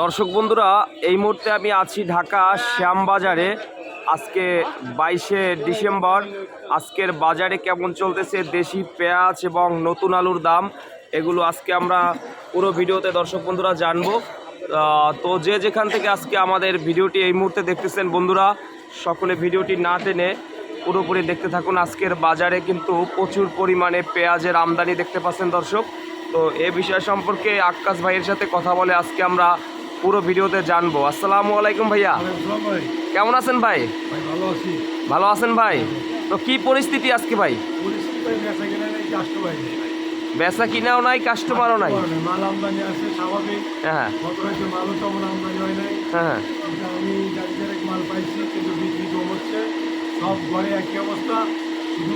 দর্শক বন্ধুরা, এই মুহূর্তে আমি আছি ঢাকা শ্যামবাজারে। আজকে বাইশে ডিসেম্বর, আজকের বাজারে কেমন চলতেছে, দেশি পেঁয়াজ এবং নতুন আলুর দাম, এগুলো আজকে আমরা পুরো ভিডিওতে দর্শক বন্ধুরা জানব। তো যে যেখান থেকে আজকে আমাদের ভিডিওটি এই মুহূর্তে দেখতেছেন বন্ধুরা, সকলে ভিডিওটি না টেনে পুরোপুরি দেখতে থাকুন। আজকের বাজারে কিন্তু প্রচুর পরিমাণে পেঁয়াজের আমদানি দেখতে পাচ্ছেন দর্শক। তো এ বিষয় সম্পর্কে আক্কাস ভাইয়ের সাথে কথা বলে আজকে আমরা পুরো ভিডিওতে জানব। আসসালামু আলাইকুম ভাইয়া। কেমন আছেন ভাই? ভালো আছি ভালো আছেন ভাই? তো কি পরিস্থিতি আজকে ভাই? বেচা কিনাও নাই কাস্টমারও নাই। মাল আমদানি আছে স্বাভাবিক হ্যাঁ। মালও তেমন আমদানি হয় নাই হ্যাঁ। আমি মাল পাইছি কিন্তু বিক্রি কম হচ্ছে সব ঘরে একই অবস্থা শুধু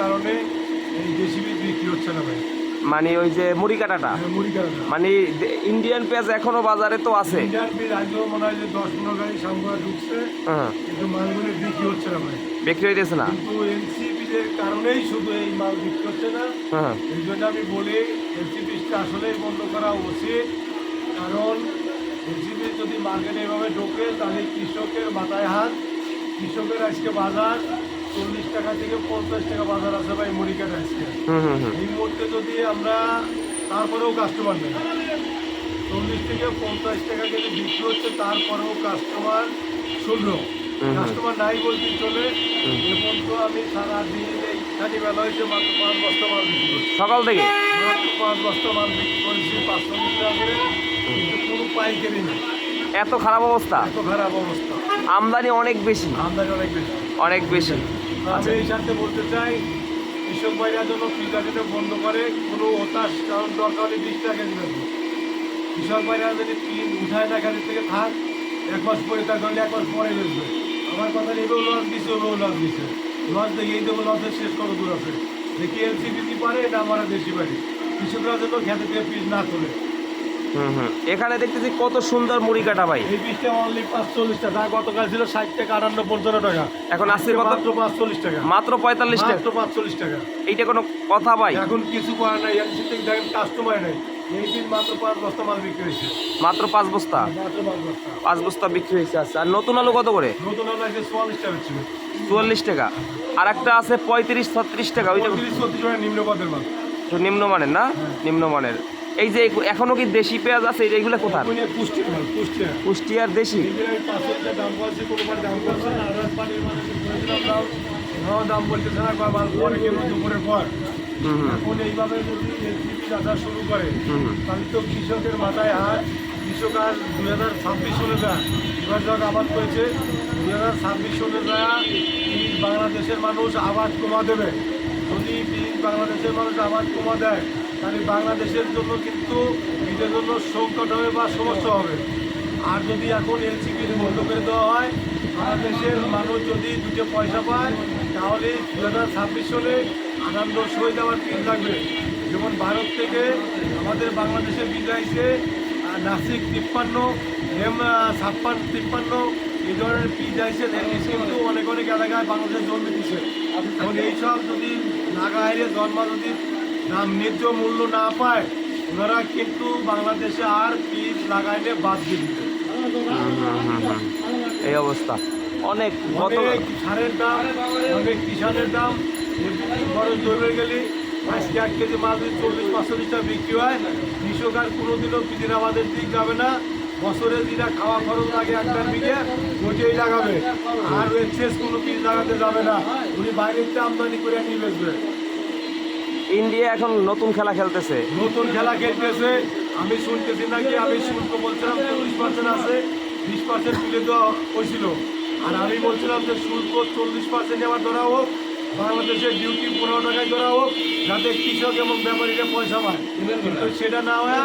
কারণে এই দেশি বিক্রি হচ্ছে না ভাই। মানে ওই যে মুড়ি কাটাটা? হ্যাঁ, মানে ইন্ডিয়ান পেঁয়াজ এখনও বাজারে তো আছে। মনে হয় হ্যাঁ। বিক্রি হইতেছে না? কারণেই শুধু এই মাল বিক্রি হচ্ছে না। হ্যাঁ। এই জন্য আমি বলি আসলেই বন্ধ করা উচিত। কারণ যদি মার্কেটে এভাবে ঢোকে তাহলে কৃষকের মাথায় হাত। কৃষকের আজকে বাজার। চল্লিশ টাকা থেকে পঞ্চাশ টাকা বাজার আছে ভাই মুড়ি কাটা আজকে। এই মুহূর্তে যদি আমরা তারপরেও কাস্টমার নেই। চল্লিশ থেকে পঞ্চাশ টাকা কেজি বিক্রি হচ্ছে তারপরেও কাস্টমার শূন্য কাস্টমার নাই বলতে চলে। এখন তো আমি সারা দিন এইখানে বেলা হয়েছে মাত্র পাঁচ বস্তা মাল বিক্রি করছি। সকাল থেকে? মাত্র পাঁচ বস্তা মাল বিক্রি করেছি পাঁচশো টাকা করে কিন্তু কোনো পাইকারি নেই। এত খারাপ অবস্থা? এত খারাপ অবস্থা। আমদানি অনেক বেশি। আমদানি অনেক বেশি। অনেক বেশি। আমি এই সাথে বলতে চাই, কৃষক ভাইরা যেন কৃষকের বন্ধ করে, কোনো হতাশ কারণ দরকার হলে বিশ টাকা দিবে কৃষক ভাইরা যদি পিন উঠায় না এখান থেকে থাক, এক মাস পরে তার করলে এক মাস পরে বেসবে আমার কথা এবেও লস দিছে ওবেও লস দিছে। লস দেখে এই দেবো লসের শেষ কত দূর আছে? দেখি এলসি দিতে পারে না, আমরা বেশি পারি? কৃষকরা যেন খেতে থেকে পিস না তোলে। এখানে দেখতেছি কত সুন্দর মুড়ি কাটা ভাই। এই পিসটা অনলি পাঁচচল্লিশ টাকা গতকাল ছিল ষাট টাকা আটান্ন পঞ্চান্ন টাকা। এখন কত? মাত্র পাঁচচল্লিশ টাকা। মাত্র পঁয়তাল্লিশ টাকা। মাত্র পাঁচচল্লিশ টাকা। এইটা কোনো কথা ভাই? এখন কিছু করার নাই দেখেন কাস্টমার নাই। মাত্র পাঁচ বস্তা মাল বিক্রি হয়েছে। মাত্র পাঁচ বস্তা? বিক্রি হয়েছে আচ্ছা। আর নতুন আলু কত করে? নতুন আলু আছে চুয়াল্লিশ টাকা আর একটা আছে পঁয়ত্রিশ ছত্রিশ টাকা ওইটা মাল। নিম্নমানের না? নিম্নমানের। এই যে এগু- এখনও কি দেশি পেঁয়াজ আছে? এইগুলো কোথায় কুষ্টিয়ার দেশি? দাম না বলতেছে পরে কেউ দুপুরের পর এখন এইভাবে যদি শুরু করে। তাহলে তো কৃষকের মাথায় হাত। কৃষক আর দুই হাজার ছাব্বিশ সনে যা এবার যখন আবাদ করেছে। দুই হাজার ছাব্বিশ সনে যা বাংলাদেশের মানুষ আবাদ কমা দেবে। যদি বাংলাদেশের মানুষ আবাদ কমা দেয় তাহলে বাংলাদেশের জন্য কিন্তু এটার জন্য সংকট হবে বা সমস্যা হবে। আর যদি এখন এলসিপি বন্ধ করে দেওয়া হয়, বাংলাদেশের মানুষ যদি দুটো পয়সা পায়, তাহলে দু হাজার ছাব্বিশ সালে আনন্দ সই দেওয়ার পিন লাগবে। যেমন ভারত থেকে আমাদের বাংলাদেশে বিদায়ছে নাসিক তিপ্পান্ন এম ছাপ্পান্ন তিপ্পান্ন, এই ধরনের পিজ আইসে কিন্তু অনেক অনেক এলাকায় বাংলাদেশে জন্মে দিছে এখন এইসব যদি নাগা হাইরে জন্ম যদি ন্যায্য মূল্য না পায় ওনারা কিন্তু বাংলাদেশে আর পিজ লাগাইলে বাদ দিয়ে দিবে। এই অবস্থা। অনেক সারের দাম অনেক কিষানের দাম? খরচ ধরে গেলে আজকে এক কেজি মাল যদি চল্লিশ পাঁচচল্লিশ টাকা বিক্রি হয় কৃষক আর কোনোদিনও আমাদের দিক যাবে না। বছরে যেটা খাওয়া খরচ লাগে একটার বিঘে ওইটাই লাগাবে। আর এক্সেস কোনো পিস লাগাতে যাবে না। উনি বাইরের আমদানি করে নিয়ে বেসবে ইন্ডিয়া এখন নতুন খেলা খেলতেছে। নতুন খেলা খেলতেছে। আমি শুনতেছি নাকি আমি শুল্ক বলছিলাম, চল্লিশ পার্সেন্ট আছে, বিশ পার্সেন্ট তুলে দেওয়া হয়েছিল। আর আমি বলছিলাম যে শুল্ক চল্লিশ পার্সেন্ট আমার ধরা হোক, বাংলাদেশের ডিউটি পনেরো টাকায় ধরা হোক, যাতে কৃষক এবং ব্যাপারীরা পয়সা পায়। কিন্তু সেটা না হয়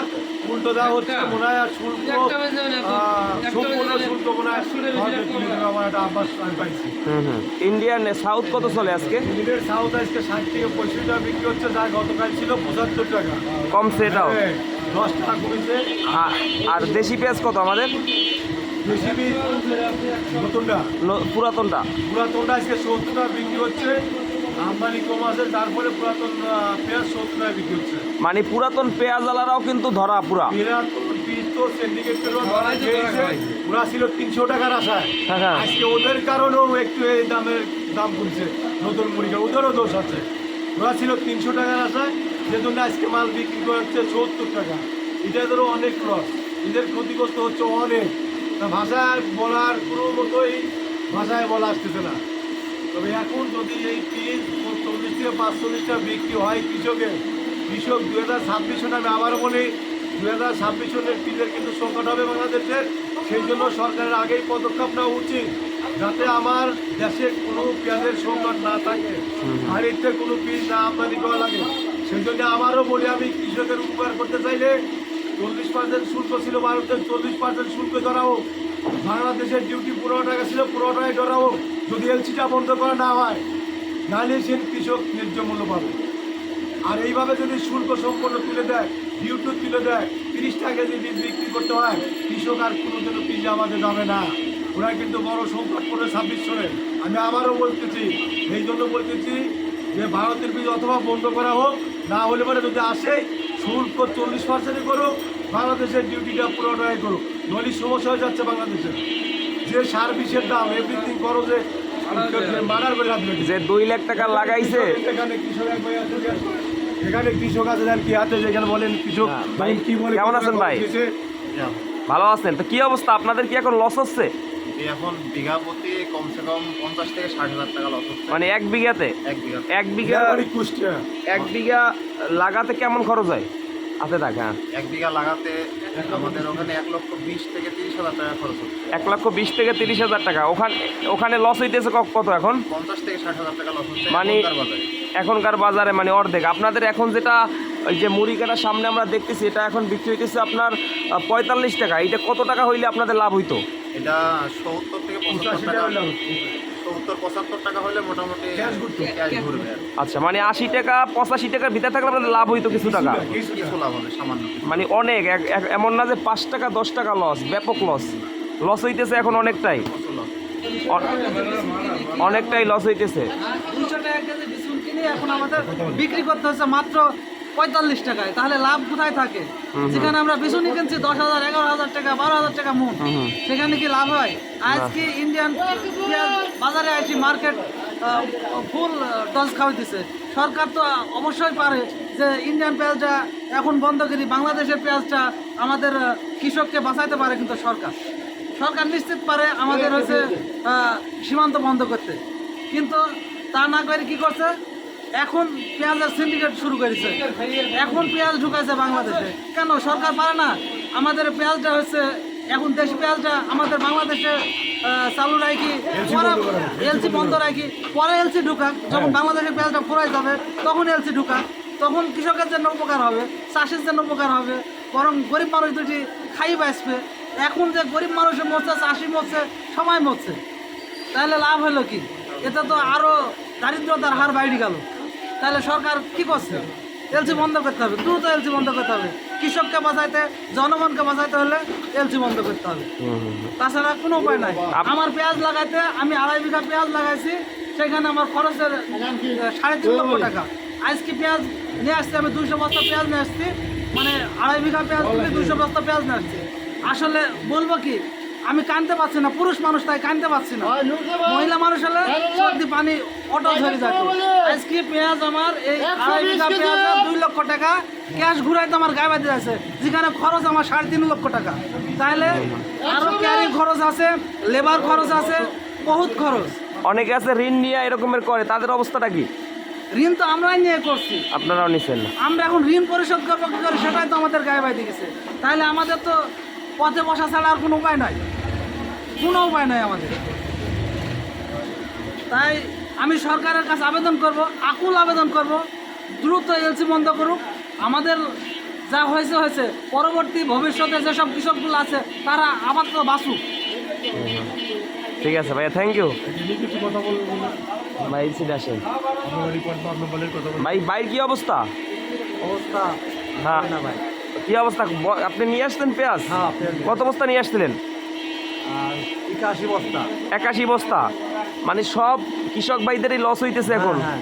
উল্টো দেওয়া হচ্ছে মনে হয় আর শুল্ক সম্পূর্ণ শুল্ক মনে হয়। আমার একটা আভাস আমি পাইছি। হুম হুম। ইন্ডিয়ান সাউথ কত চলে আজকে? ইন্ডিয়ার সাউথ আজকে ষাট থেকে পঁয়ষট্টি টাকা বিক্রি হচ্ছে যা গতকাল ছিল পঁচাত্তর টাকা। কমছে এটাও হ্যাঁ, দশ টাকা কমেছে। আর দেশি পেঁয়াজ কত আমাদের? নতুনটা। পুরাতনটা। পুরাতনটা আজকে সত্তর টাকা বিক্রি হচ্ছে। আমদানি কম আছে তারপরে পুরাতন পেঁয়াজ সত্তর টাকা বিক্রি হচ্ছে। মানে পুরাতন পেঁয়াজ আলারাও কিন্তু ধরা পুরা। ওরা ছিল তিনশো টাকার আশায়। হ্যাঁ। আজকে ওদের কারণেও একটু এই দামের দাম কমছে। নতুন মুড়িটা ওদেরও দোষ আছে। ওরা ছিল তিনশো টাকার আশায়। যে জন্য আজকে মাল বিক্রি করে হচ্ছে সত্তর টাকা। এটা ধরো অনেক লস এদের ক্ষতিগ্রস্ত হচ্ছে অনেক। ভাষায় বলার কোনো মতোই ভাষায় বলা আসতেছে না। তবে এখন যদি এই পিস চল্লিশ থেকে পাঁচচল্লিশটা বিক্রি হয় কৃষকের, কৃষক দু হাজার ছাব্বিশ আমি আবার বলি দু হাজার ছাব্বিশ সনের পিসের কিন্তু সংকট হবে বাংলাদেশের সেই জন্য সরকারের আগেই পদক্ষেপ নেওয়া উচিত, যাতে আমার দেশে কোনো পেঁয়াজের সংকট না থাকে বাড়িতে কোনো পিস না আমদানি করা লাগে। সেই জন্য আমারও বলি, আমি কৃষকের উপকার করতে চাইলে চল্লিশ পার্সেন্ট শুল্ক ছিল ভারতের চল্লিশ পার্সেন্ট শুল্ক ধরা হোক বাংলাদেশের ডিউটি পনেরো টাকা ছিল পনেরো টাকায় হোক যদি এলসিটা বন্ধ করা না হয়, নাহলে সে কৃষক ন্যায্য মূল্য পাবে। আর এইভাবে যদি শুল্ক সম্পন্ন তুলে দেয় ডিউটি তুলে দেয় তিরিশ টাকা যদি বিক্রি করতে হয়, কৃষক আর কোনো দিনও পিজা আমাদের যাবে না। ওরা কিন্তু বড় সংকট করবে ছাব্বিশ সনে আমি আবারও বলতেছি, এই জন্য বলতেছি যে ভারতের বীজ অথবা বন্ধ করা হোক, না হলে পরে যদি আসে, শুল্ক চল্লিশ পার্সেন্টই করুক বাংলাদেশের ডিউটিটা পুরোটাই করুক। নলি সমস্যা হয়ে যাচ্ছে বাংলাদেশে। যে সার বিষের দাম এভরিথিং করো যে দুই লাখ টাকা লাগাইছে। এখানে কৃষক এখানে কৃষক আছে কি হাতে যেখানে বলেন কৃষক হ্যাঁ, ভাই কি বলে কেমন আছেন ভাই? ভালো আছেন? তো কি অবস্থা? আপনাদের কি এখন লস হচ্ছে? এখন বিঘা প্রতি কমসে কম পঞ্চাশ থেকে ষাট হাজার টাকা লস হচ্ছে। মানে এক বিঘাতে? এক বিঘা। এক বিঘা বিঘা এক বিঘা লাগাতে কেমন খরচ হয়? হাতে টাকা এক বিঘা লাগাতে আমাদের ওখানে এক লক্ষ বিশ থেকে তিরিশ হাজার টাকা খরচ হচ্ছে। এক লক্ষ বিশ থেকে তিরিশ হাজার টাকা। ওখানে ওখানে লস হইতেছে কত এখন? পঞ্চাশ থেকে ষাট হাজার টাকা লস হচ্ছে মানে- এখনকার বাজারে। মানে অর্ধেক। আপনাদের এখন যেটা ওই যে মুড়ি কাটার সামনে আমরা দেখতেছি এটা এখন বিক্রি হইতেছে আপনার পঁয়তাল্লিশ টাকা। এটা কত টাকা হইলে আপনাদের লাভ হইতো? এটা সত্তর থেকে পঁচাত্তর টাকা। সত্তর পঁচাত্তর টাকা হলে মোটামুটি ক্যাশ ঘুরবে আচ্ছা মানে আশি টাকা পঁচাশি টাকার ভিতরে থাকলে আপনাদের লাভ হইতো কিছু টাকা? কিছু কিছু লাভ হবে সামান্য মানে অনেক এমন না যে পাঁচ টাকা দশ টাকা লস ব্যাপক লস লস হইতেছে এখন অনেকটাই। অনেকটাই লস হইতেছে। দুশো টাকা কেজি বিস্কুট কিনে এখন আমাদের বিক্রি করতে হচ্ছে মাত্র পঁয়তাল্লিশ টাকায়। তাহলে লাভ কোথায় থাকে? যেখানে আমরা বিচুনি কিনছি দশ হাজার এগারো হাজার টাকা বারো হাজার টাকা মন সেখানে কি লাভ হয়? আজকে ইন্ডিয়ান বাজারে আসি মার্কেট ফুল টস খাওয়াইতেছে। সরকার তো অবশ্যই পারে যে ইন্ডিয়ান পেঁয়াজটা এখন বন্ধ করি বাংলাদেশের পেঁয়াজটা আমাদের কৃষককে বাঁচাইতে পারে কিন্তু সরকার। সরকার নিশ্চিত পারে আমাদের হচ্ছে সীমান্ত বন্ধ করতে। কিন্তু তা না করে কী করছে? এখন পেঁয়াজের সিন্ডিকেট শুরু করেছে। এখন পেঁয়াজ ঢুকাইছে বাংলাদেশে। কেন? সরকার পারে না? আমাদের পেঁয়াজটা হচ্ছে এখন দেশি পেঁয়াজটা আমাদের বাংলাদেশে চালু রাখি পরে এলসি বন্ধ রাখি পরে এলসি ঢুকাক যখন বাংলাদেশের পেঁয়াজটা ফুরাই যাবে তখন এলসি ঢুকাক। তখন কৃষকের জন্য উপকার হবে চাষের জন্য উপকার হবে বরং গরিব মানুষ দুটি খাই বাঁচবে। এখন যে গরিব মানুষের মরছে চাষি মরছে সবাই মরছে। তাহলে লাভ হলো কি? এটা তো আরও দারিদ্রতার হার বাইরে গেল। তাহলে সরকার কি করছে? এলসি বন্ধ করতে হবে দ্রুত এলসি বন্ধ করতে হবে। কৃষককে বাঁচাইতে জনগণকে বাঁচাইতে হলে এলসি বন্ধ করতে হবে। তাছাড়া কোনো উপায় নাই। আমার পেঁয়াজ লাগাইতে আমি আড়াই বিঘা পেঁয়াজ লাগাইছি সেখানে আমার খরচের সাড়ে তিন লক্ষ টাকা। আজকে পেঁয়াজ নিয়ে আসছি আমি দুইশো বস্তা পেঁয়াজ নিয়ে আসছি মানে আড়াই বিঘা পেঁয়াজ থেকে দুইশো বস্তা পেঁয়াজ নিয়ে আসছি। আসলে বলব কি আমি কানতে পারছি না পুরুষ মানুষ তাই কানতে পারছি না। মহিলা মানুষ হলে সর্দি পানি অটো ধরে যাবে আজকে পেঁয়াজ আমার এই আড়াই বিঘা পেঁয়াজ দুই লক্ষ টাকা। ক্যাশ ঘুরাইতে আমার গায়ে বাঁধে আছে। যেখানে খরচ আমার সাড়ে তিন লক্ষ টাকা। তাহলে আরও ক্যারি খরচ আছে লেবার খরচ আছে বহুত খরচ। অনেকে আছে ঋণ নিয়ে এরকমের করে তাদের অবস্থাটা কি? ঋণ তো আমরাই নিয়ে করছি। আপনারাও নিচ্ছেন না আমরা এখন ঋণ পরিশোধ করব কি করে সেটাই তো আমাদের গায়ে বাইতে গেছে। তাহলে আমাদের তো পথে বসা ছাড়া আর কোনো উপায় নাই। কোনো উপায় নাই আমাদের। তাই আমি সরকারের কাছে আবেদন করব আকুল আবেদন করব দ্রুত এলসি বন্ধ করুক। আমাদের যা হয়েছে হয়েছে। পরবর্তী ভবিষ্যতে যেসব কৃষকগুলো আছে তারা আপাতত বাঁচুক। ঠিক আছে ভাইয়া থ্যাংক ইউ ভাই সিধে আসেন। ভাই বাইর কি অবস্থা? অবস্থা হ্যাঁ। ভাই। কি অবস্থা? আপনি নিয়ে আসতেন পেঁয়াজ? হ্যাঁ। কত বস্তা নিয়ে আসছিলেন? আর একাশি বস্তা। একাশি বস্তা। মানে সব কৃষক ভাইদেরই লস হইতেছে এখন। হ্যাঁ,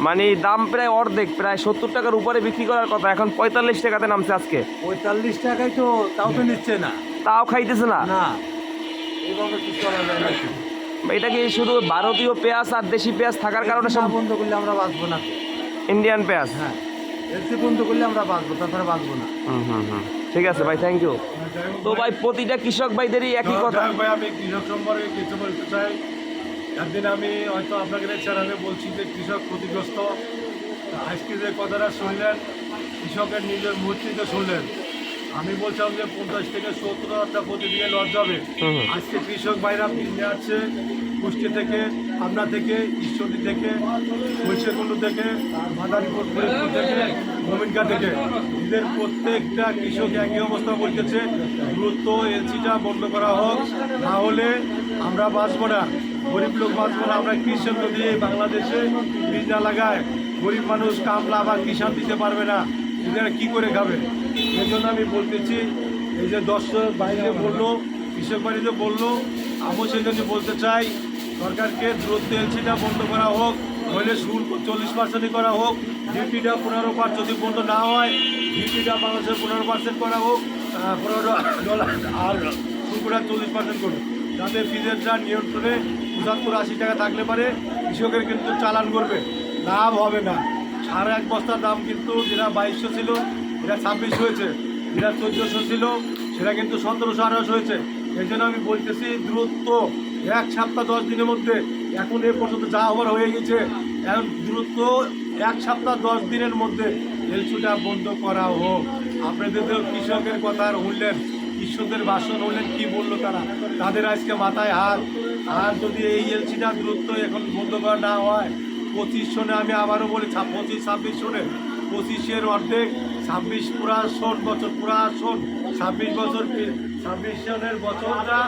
মানে দাম প্রায় অর্ধেক প্রায় সত্তর টাকার উপরে বিক্রি করার কথা। এখন পঁয়তাল্লিশ টাকাতে নামছে আজকে। পঁয়তাল্লিশ টাকায় তো তাও তো নিচ্ছে না। তাও খাইতেছে না? এটা কি শুধু ভারতীয় পেঁয়াজ আর দেশি পেঁয়াজ থাকার কারণে সব বন্ধ করলে আমরা বাঁচবো না ইন্ডিয়ান পেঁয়াজ? হ্যাঁ। বন্ধ করলে আমরা বাঁচবো তাছাড়া বাঁচবো না। হুম হুম হুম। ঠিক আছে ভাই থ্যাংক ইউ তো ভাই। প্রতিটা কৃষক ভাইদেরই একই কথা। ভাই আমি কৃষক সম্পর্কে কিছু বলতে চাই। একদিন আমি হয়তো আপনাকে চ্যানেলে বলছি যে কৃষক ক্ষতিগ্রস্ত। আজকে যে কথাটা শুনলেন কৃষকের নিজের মূর্তিতে শুনলেন। আমি বলছিলাম যে পঞ্চাশ থেকে সত্তর হাজার টাকা প্রতিদিনে লস যাবে। আজকে কৃষক ভাইরা কিনে আসছে কুষ্টি থেকে পাবনা থেকে ঈশ্বরী থেকে বৈশাখুন্ড থেকে মাদারীপুর ফরিদপুর থেকে মোমিনকা থেকে। এদের প্রত্যেকটা কৃষক একই অবস্থা বলতেছে দ্রুত এলসিটা বন্ধ করা হোক না হলে আমরা বাঁচবো না। গরিব লোক বাঁচবো না আমরা কৃষক যদি বাংলাদেশে বীজ না লাগায় গরিব মানুষ কামলা বা কিষান দিতে পারবে না। এদের কি করে খাবে? এই জন্য আমি বলতেছি, এই যে দর্শক বাইরে বলল, কৃষক বাড়িতে বলল, আমিও সেই জন্য বলতে চাই, সরকারকে দ্রুত এলসিটা বন্ধ করা হোক, নইলে শুল্ক চল্লিশ পার্সেন্টই করা হোক ডিউটিটা পনেরো পার যদি বন্ধ না হয় ডিউটিটা বাংলাদেশের পনেরো পার্সেন্ট করা হোক পনেরো ডলার আর শুল্কটা চল্লিশ পার্সেন্ট করুন। যাতে ফিজেরটা নিয়ন্ত্রণে পঁচাত্তর আশি টাকা থাকলে পারে, কৃষকের কিন্তু চালান করবে। লাভ হবে না। সাড়ে এক বস্তার দাম কিন্তু যেটা বাইশশো ছিল এটা ছাব্বিশ হয়েছে। যেটা চোদ্দোশো ছিল, সেটা কিন্তু সতেরোশো আঠারোশো হয়েছে। এই জন্য আমি বলতেছি দ্রুত এক সপ্তাহ, দশ দিনের মধ্যে এখন এ পর্যন্ত যা হবার হয়ে গেছে, এখন দ্রুত এক সপ্তাহ, দশ দিনের মধ্যে এলসুটা বন্ধ করা হোক। আপনাদের তো কৃষকের কথা আর উঠলেন কৃষকদের বাসন হলেন কি বলল তারা? তাদের আজকে মাথায় হাত আর যদি এই এলসিটা দূরত্ব এখন বন্ধ করা না হয়, পঁচিশ সনে আমি আবারও বলি পঁচিশ, ছাব্বিশ সনে। পঁচিশের অর্ধেক, ছাব্বিশ পুরা শোন বছর পুরা শোন ছাব্বিশ বছর ছাব্বিশ সনের বছরটা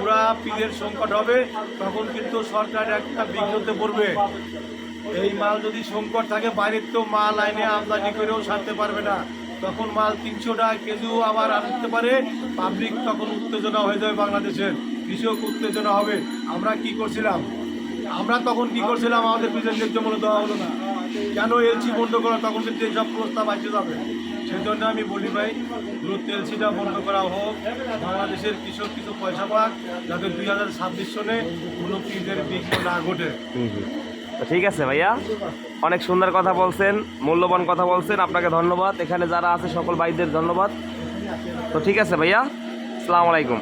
পুরা পীরের সংকট হবে, তখন কিন্তু সরকার একটা বিঘ্নতে পড়বে এই মাল যদি সংকট থাকে, বাইরের তো মাল আইনে আমদানি করেও সারতে পারবে না। তখন মাল তিনশো টাকা কেজিও আবার আনতে পারে, পাবলিক তখন উত্তেজনা হয়ে যাবে বাংলাদেশের। কৃষক উত্তেজনা হবে আমরা কি করছিলাম? আমরা তখন কি করছিলাম? আমাদের পিছনে ন্যায্য মূল্য দেওয়া হলো না। কেন এলসি বন্ধ করা? তখন কিন্তু এইসব প্রস্তাব আসতে যাবে। সেই জন্য আমি বলি ভাই দ্রুত এলসিটা বন্ধ করা হোক। বাংলাদেশের কৃষক কিছু পয়সা পাক যাতে দুই হাজার ছাব্বিশ সনে কোনো পিজের বিঘ্ন না ঘটে। ঠিক আছে ভাইয়া অনেক সুন্দর কথা বলছেন মূল্যবান কথা বলছেন আপনাকে ধন্যবাদ। এখানে যারা আছে সকল ভাইদের ধন্যবাদ। তো ঠিক আছে ভাইয়া আসসালামু আলাইকুম।